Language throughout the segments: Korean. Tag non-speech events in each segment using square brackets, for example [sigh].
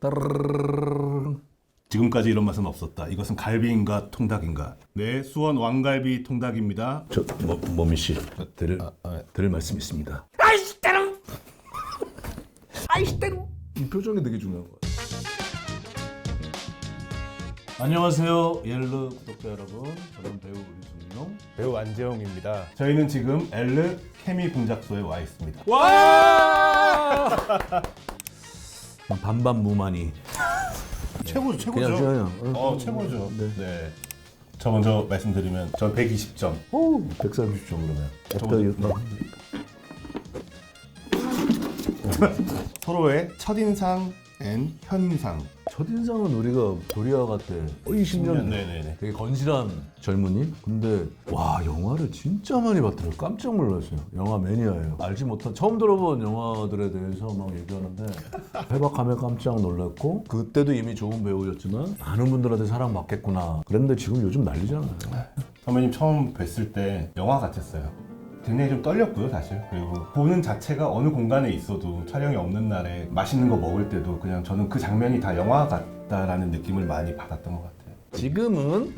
따르르르르르. 지금까지 이런 맛은 없었다. 이것은 갈비인가 통닭인가? 네, 수원 왕갈비 통닭입니다. 저 뭐, 머미 씨 드릴 아, 드릴 말씀 있습니다. 아이씨 때름 아이씨 때름 이 표정이 되게 중요한 거야. 안녕하세요, 옐르 구독자 여러분. 저는 배우 이순용. 배우 안재홍입니다. 저희는 지금 엘르 케미 공작소에 와 있습니다. 와! 반반 무만이. [laughs] 최고 최고죠. 그냥 그냥. 어, 최고죠. 네. 네. 저 먼저 말씀드리면 저 120점. 오, 130점 그러면. 어떠 서로의 첫인상 앤 현인상. 첫인상은 우리가 도리아가 때 20년. 네네네. 되게 건실한 젊은이? 근데 와 영화를 진짜 많이 봤더라고요. 깜짝 놀랐어요. 영화 매니아예요. 알지 못한 처음 들어본 영화들에 대해서 막 얘기하는데 [laughs] 해박함에 깜짝 놀랐고 그때도 이미 좋은 배우였지만 많은 분들한테 사랑받겠구나. 그랬는데 지금 요즘 난리잖아요. 선배님 처음 뵀을 때 영화 같았어요. 굉장히 좀 떨렸고요, 사실. 그리고 보는 자체가 어느 공간에 있어도 촬영이 없는 날에 맛있는 거 먹을 때도 그냥 저는 그 장면이 다 영화 같다라는 느낌을 많이 받았던 것 같아요. 지금은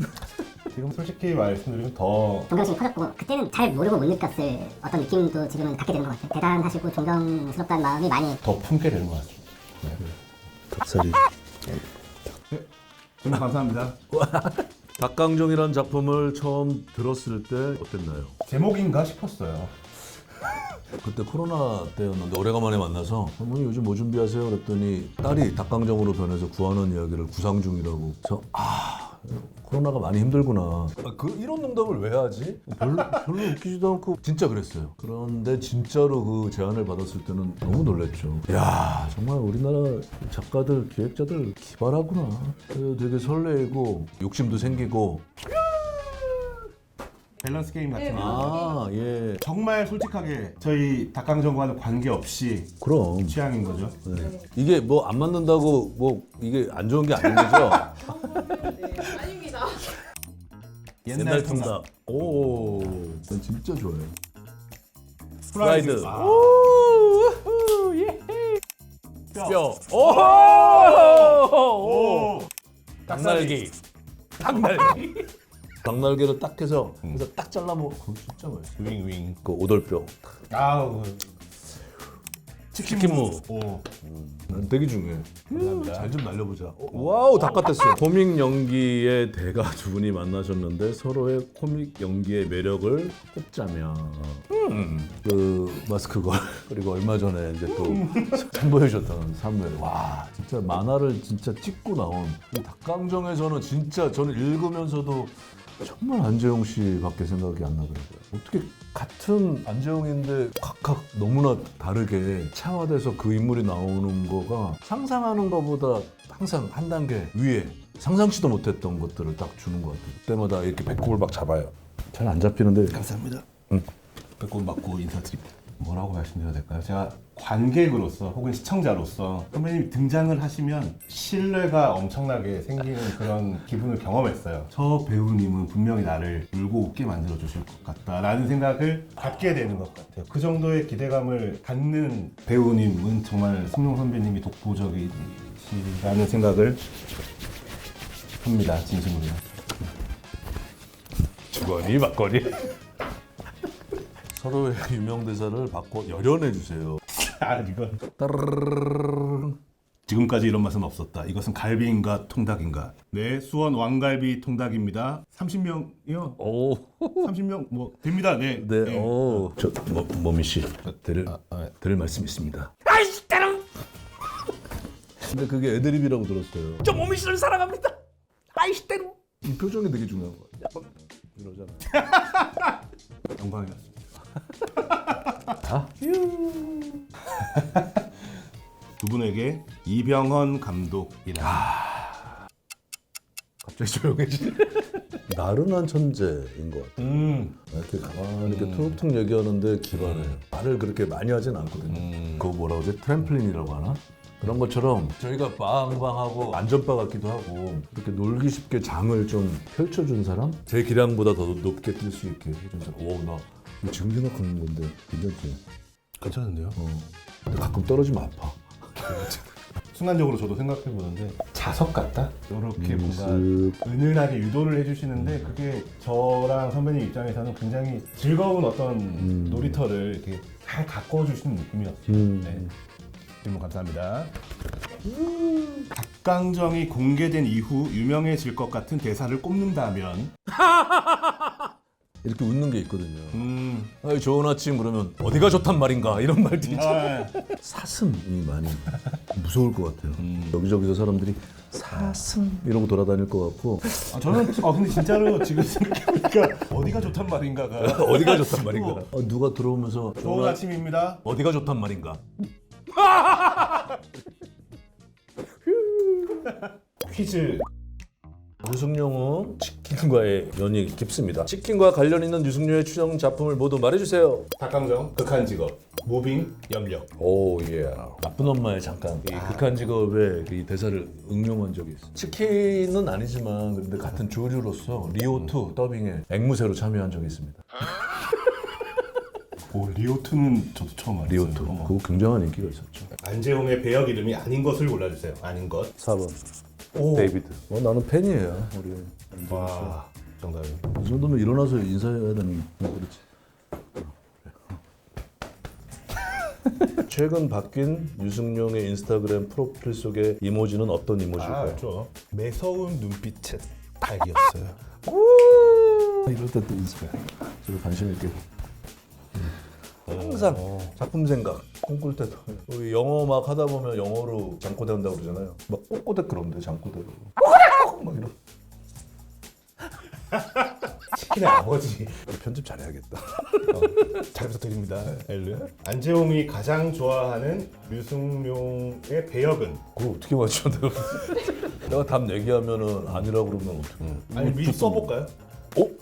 지금 솔직히 말씀드리면 더 존경심이 커졌고 그때는 잘 모르고 못 느꼈을 어떤 느낌도 지금은 갖게 되는 것 같아요. 대단하시고 존경스럽다는 마음이 많이 더 품게 되는 것 같습니다. 닭살이 정말 감사합니다. 닭강정이라는 작품을 처음 들었을 때 어땠나요? 제목인가 싶었어요. [laughs] 그때 코로나 때였는데 오래간만에 만나서 어머니 요즘 뭐 준비하세요? 그랬더니 딸이 닭강정으로 변해서 구하는 이야기를 구상 중이라고 그래서 아 코로나가 많이 힘들구나. 아, 그 이런 농담을 왜 하지? 별로, 별로 웃기지도 않고 진짜 그랬어요. 그런데 진짜로 그 제안을 받았을 때는 너무 놀랬죠. 야 정말 우리나라 작가들 기획자들 기발하구나. 그래서 되게 설레고 욕심도 생기고 밸런스 게임 같은 거. 아 예 정말 솔직하게 저희 닭강정과는 관계없이 그럼 취향인 거죠. 네. 이게 뭐 안 맞는다고 뭐 이게 안 좋은 게 아닌 거죠? 네, 아닙니다. 옛날 통닭. 오, 난 진짜 좋아해. 프라이드. 프라이드. 아. 오, 예. 뼈. 오, 오. 오. 닭날개. 닭날개. 닭날개를 딱 해서 그래서 딱 잘라 먹어. 그거 진짜 맛있어. 윙윙. 그 오돌뼈. 아우. 치킨 무. 오. 난 되게 중요해. 감사합니다. 잘좀 날려보자. 어, 와우, 다 같았어. 코믹 연기의 대가 두 분이 만나셨는데 서로의 코믹 연기의 매력을 꼽자면 음, 그 마스크 걸 [laughs] 그리고 얼마 전에 이제 또 선보여주셨던 사무엘 와 진짜 만화를 진짜 찍고 나온 이 닭강정에서는 진짜 저는 읽으면서도 정말 안재홍 씨밖에 생각이 안 나더라고요. 어떻게 같은 안재홍인데 각각 너무나 다르게 차화돼서 그 인물이 나오는 거가 상상하는 것보다 항상 한 단계 위에 상상치도 못했던 것들을 딱 주는 것 같아요. 그때마다 이렇게 배꼽을 막 잡아요. 잘 안 잡히는데 감사합니다. 배꼽 맞고 인사드립니다. 뭐라고 말씀드려야 될까요? 제가 관객으로서 혹은 시청자로서 선배님이 등장을 하시면 신뢰가 엄청나게 생기는 그런 기분을 경험했어요. 저 배우님은 분명히 나를 울고 웃게 만들어 주실 것 같다라는 생각을 갖게 되는 것 같아요. 그 정도의 기대감을 갖는 배우님은 정말 승용 선배님이 독보적이시라는 생각을 합니다. 진심으로. 주거니 막거니 서로의 [laughs] 유명 대사를 바꿔 열연해 주세요. [laughs] 아 이건. 지금까지 이런 맛은 없었다. 이것은 갈비인가 통닭인가? 네, 수원 왕갈비 통닭입니다. 30명이요? 오, 30명 뭐 됩니다. 네. 네, 오, 저 뭐, 머미 씨 드릴 아, 드릴 말씀 있습니다. 아이씨 때름 근데 그게 애드립이라고 들었어요. 저 몸이 씨를 사랑합니다. 아이씨 때름 이 표정이 되게 중요한 거야. 이러잖아. 영광이었습니다. [laughs] 두 분에게 이병헌 감독이라. 갑자기 조용해지네. [laughs] 나른한 천재인 것 같아. 음. 이렇게 가만히 이렇게 툭툭 얘기하는데 기발해요. 말을 그렇게 많이 하진 않거든요. 그거 뭐라 그러지? 트램플린이라고 하나? 그런 것처럼 저희가 빵빵하고 안전바 같기도 하고 이렇게 놀기 쉽게 장을 좀 펼쳐준 사람? 제 기량보다 더 높게 뛸 수 있게 해준 사람. 오, 나 이거 지금 생각하는 건데 괜찮지? 괜찮은데요? 어. 근데 가끔 떨어지면 아파. [laughs] 순간적으로 저도 생각해 보는데 자석 같다. 이렇게 뭔가 쓱. 은은하게 유도를 해주시는데 그게 저랑 선배님 입장에서는 굉장히 즐거운 어떤 놀이터를 이렇게 잘 가꿔 주시는 느낌이었어요. 음. 네. 질문 감사합니다. 닭강정이 공개된 이후 유명해질 것 같은 대사를 꼽는다면 이렇게 웃는 게 있거든요. 음, 아이, 좋은 아침 그러면 어디가 좋단 말인가 이런 말도 있죠. 아, 사슴이 많이 무서울 것 같아요. 음. 여기저기서 사람들이 사슴 이러고 돌아다닐 것 같고 아, 저는 아 근데 진짜로 지금 생각해보니까 어디가 좋단 말인가가 [laughs] 어디가 좋단 말인가. 어, 누가 들어오면서 좋은 아침입니다. 어디가 좋단 말인가. [laughs] 퀴즈 유승용은 치킨과의 연이 깊습니다. 치킨과 관련 있는 유승용의 추정 작품을 모두 말해주세요. 닭강정 극한 직업 무빙 염력 오 예. 나쁜 엄마의 잠깐 이 극한 직업의 이 대사를 응용한 적이 있어. 치킨은 아니지만 근데 같은 조류로서 리오2 더빙에 앵무새로 참여한 적이 있습니다. [laughs] 오 리오2는 저도 처음 알았어요 리오2 어머. 그거 굉장한 인기가 있었죠. 안재홍의 배역 이름이 아닌 것을 골라주세요 아닌 것 4번 오. 데이비드. 어, 나는 팬이에요. 우리 와 정답이 이 정도면 일어나서 인사해야 되는 거 그렇지. [laughs] 최근 바뀐 유승용의 인스타그램 프로필 속의 이모지는 어떤 아 이모지일까요? 알죠 매서운 눈빛의 닭이었어요 [laughs] 이럴 때 또 인사해. 저도 관심 있게. 항상 작품 생각 꿈꿀 때도 우리 영어 막 하다 보면 영어로 장꼬대 한다고 그러잖아요. 막 꼬꼬대 그런데 장꼬대로. 꼬꼬대 막 이런. [laughs] 치킨의 아버지 편집 잘해야겠다. 어, 잘 부탁드립니다 엘르 안재홍이 가장 좋아하는 류승룡의 배역은 그걸 어떻게 맞춰 내가? [laughs] 내가 답 얘기하면은 아니라고 그러면 어떻게? 아니 미리 써볼까요?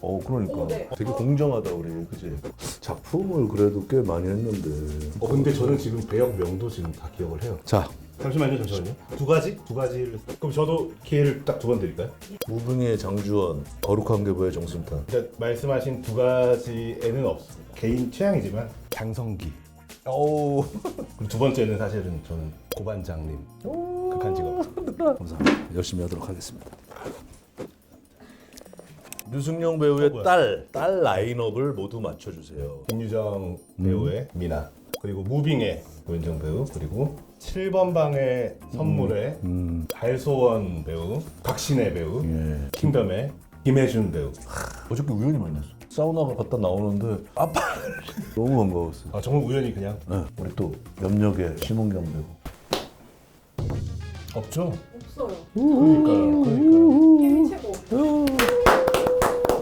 어? 어 그러니까. 어, 네. 되게 공정하다 우리. 그지? 작품을 그래도 꽤 많이 했는데. 어 근데 저는 지금 배역 명도 지금 다 기억을 해요. 자. 잠시만요 잠시만요. 두 가지? 두 가지를. 그럼 저도 기회를 딱 두 번 드릴까요? 무빙의 장주원 거룩한 계보의 정순탄. 그러니까 말씀하신 두 가지에는 없어요 개인 취향이지만 장성기. 오 [laughs] 그리고 두 번째는 사실은 저는 고반장님. 극한 직업. [laughs] 감사합니다. 열심히 하도록 하겠습니다 류승용 배우의 어? 딸, 딸 라인업을 모두 맞춰주세요 김유정 배우의 미나 그리고 무빙의 고윤정 배우 그리고 7번 방의 선물의 달소원 배우 박신혜 배우 예. 킹덤의 김혜준 배우 어저께 우연히 만났어 사우나 갔다 나오는데 아빠 [laughs] 너무 반가웠어 아 정말 우연히 그냥 네, 우리 또 염력의 심은경 배우 없죠? 없어요. 그러니까요 그러니까요.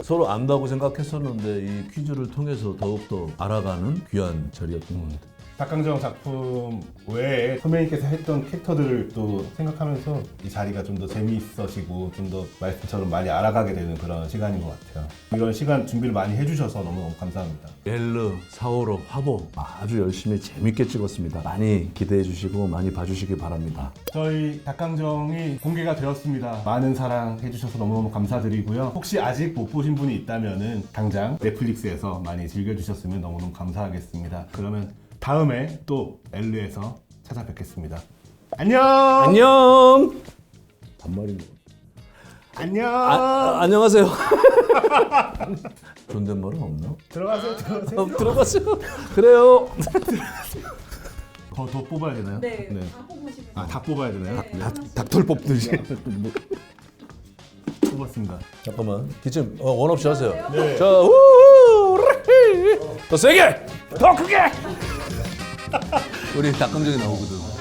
서로 안다고 생각했었는데 이 퀴즈를 통해서 더욱더 알아가는 귀한 자리였던 것 같아요 닭강정 작품 외에 선배님께서 했던 캐릭터들을 또 생각하면서 이 자리가 좀 더 재미있어지고 좀 더 말씀처럼 많이 알아가게 되는 그런 시간인 것 같아요. 이런 시간 준비를 많이 해주셔서 너무너무 감사합니다. 렐르, 사오로, 화보 아주 열심히 재밌게 찍었습니다. 많이 기대해 주시고 많이 봐주시기 바랍니다. 저희 닭강정이 공개가 되었습니다. 많은 사랑 해주셔서 너무너무 감사드리고요. 혹시 아직 못 보신 분이 있다면은 당장 넷플릭스에서 많이 즐겨주셨으면 너무너무 감사하겠습니다. 그러면 다음에 또 엘르에서 찾아뵙겠습니다. 안녕! 안녕. 반말인 거. 안녕! 아, 아, 안녕하세요. [laughs] 존댓말은 없나? 들어가세요, 들어가세요. 어, 들어가세요. 그래요. 더, 더 뽑아야 되나요? 네. 다 뽑으시면. 아, 다 뽑아야 되나요? 네. 닭, 닭털 뽑듯이. 뽑았습니다. 잠깐만. 기침 어, 원 없이 하세요. 네. 자, 우, 더 세게, 더 크게. 우리 닭강정이 나오거든.